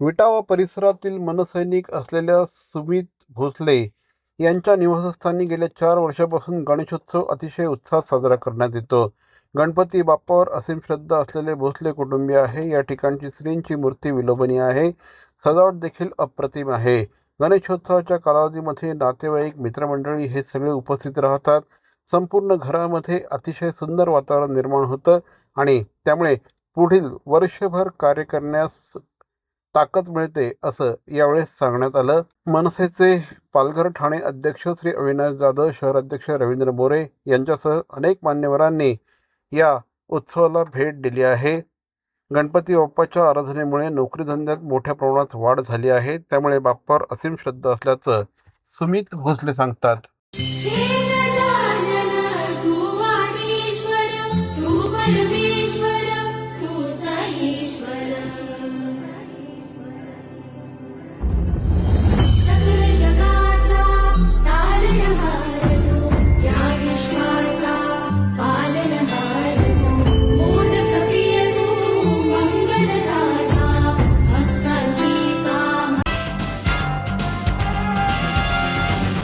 विटा व परिसरातील मनसैनिक असलेल्या सुमित भोसले यांच्या निवासस्थानी गेल्या चार वर्षापासून गणेशोत्सव अतिशय उत्साहात साजरा करण्यात येतो. गणपती बाप्पावर असीम श्रद्धा असलेले भोसले कुटुंबीय आहे. या ठिकाणची श्रींची मूर्ती विलोभनीय आहे. सजावट देखील अप्रतिम आहे. गणेशोत्सवाच्या कालावधीमध्ये नातेवाईक मित्रमंडळी हे सगळे उपस्थित राहतात. संपूर्ण घरामध्ये अतिशय सुंदर वातावरण निर्माण होतं आणि त्यामुळे पुढील वर्षभर कार्य करण्यास ताकद मिळते असं यावेळेस सांगण्यात आलं. मनसेचे पालघर ठाणे अध्यक्ष श्री अविनाश जाधव शहराध्यक्ष रवींद्र मोरे यांच्यासह अनेक मान्यवरांनी या उत्सवाला भेट दिली आहे. गणपती बाप्पाच्या आराधनेमुळे नोकरीधंद्यात मोठ्या प्रमाणात वाढ झाली आहे. त्यामुळे बाप्पावर असीम श्रद्धा असल्याचं सुमित भोसले सांगतात.